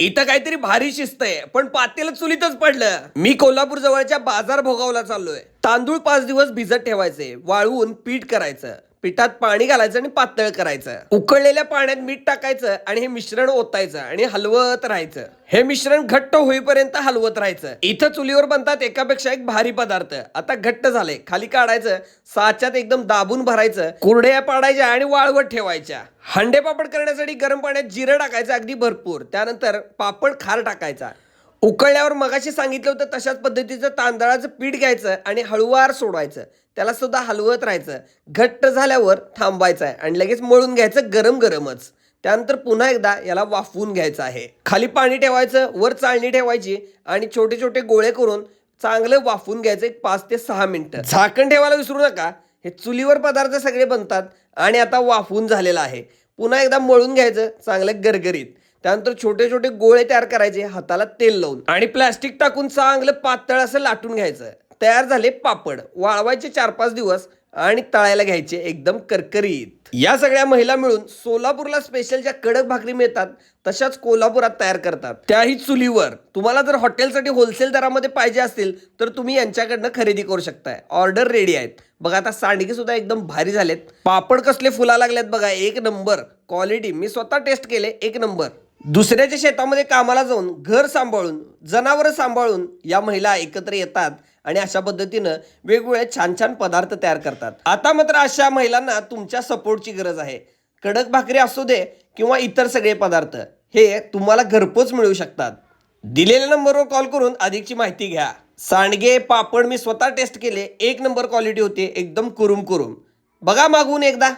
इथं काहीतरी भारी शिस्त आहे पण पातेल चुलीतच पडलं. मी कोल्हापूर जवळच्या बाजार भोगावला चाललोय. तांदूळ पाच दिवस भिजत ठेवायचे वाळवून पीठ करायचं. पिठात पाणी घालायचं आणि पातळ करायचं. उकळलेल्या पाण्यात मीठ टाकायचं आणि हे मिश्रण ओतायचं आणि हलवत राहायचं. हे मिश्रण घट्ट होईपर्यंत हलवत राहायचं. इथं चुलीवर बनतात एकापेक्षा एक भारी पदार्थ. आता घट्ट झाले खाली काढायचं साच्यात एकदम दाबून भरायचं कुरड्या पाडायच्या आणि वाळवत ठेवायच्या. हंडे पापड करण्यासाठी गरम पाण्यात जिरं टाकायचं अगदी भरपूर. त्यानंतर पापड खार टाकायचा. उकळल्यावर मगाशी सांगितलं होतं तशाच पद्धतीचं तांदळाचं पीठ घ्यायचं आणि हळुवार सोडवायचं त्याला सुद्धा हलवत राहायचं. घट्ट झाल्यावर थांबायचं आहे आणि लगेच मळून घ्यायचं गरम गरमच. त्यानंतर पुन्हा एकदा याला वाफवून घ्यायचं आहे. खाली पाणी ठेवायचं वर चाळणी ठेवायची आणि छोटे छोटे गोळे करून चांगलं वाफवून घ्यायचं एक पाच ते सहा मिनटं. झाकण ठेवायला विसरू नका. हे चुलीवर पदार्थ सगळे बनतात आणि आता वाफवून झालेलं आहे. पुन्हा एकदा मळून घ्यायचं चांगलं गरगरीत. त्यानंतर छोटे छोटे गोळे तयार करायचे हाताला तेल लावून. आणि प्लॅस्टिक टाकून चांगलं पातळ असं लाटून घ्यायचं. तयार झाले पापड. वाळवायचे चार पाच दिवस आणि तळायला घ्यायचे एकदम करकरीत. या सगळ्या महिला मिळून सोलापूरला स्पेशल ज्या कडक भाकरी मिळतात तशाच कोल्हापुरात तयार करतात. त्याही चुलीवर. तुम्हाला जर हॉटेलसाठी होलसेल दरामध्ये पाहिजे असतील तर तुम्ही यांच्याकडनं खरेदी करू शकताय. ऑर्डर रेडी आहेत. बघा आता सांडगे सुद्धा एकदम भारी झालेत. पापड कसले फुला लागलेत बघा. एक नंबर. क्वालिटी मी स्वतः टेस्ट केले. एक नंबर. दुसऱ्याच्या शेतामध्ये कामाला जाऊन घर सांभाळून जनावरं सांभाळून या महिला एकत्र येतात आणि अशा पद्धतीनं वेगवेगळे छान छान पदार्थ तयार करतात. आता मात्र अशा महिलांना तुमच्या सपोर्टची गरज आहे. कडक भाकरी असू दे किंवा इतर सगळे पदार्थ हे तुम्हाला घरपोच मिळू शकतात. दिलेल्या नंबरवर कॉल करून अधिकची माहिती घ्या. सांडगे पापड मी स्वतः टेस्ट केले. एक नंबर क्वालिटी होते एकदम कुरुम कुरुम. बघा मागवून एकदा.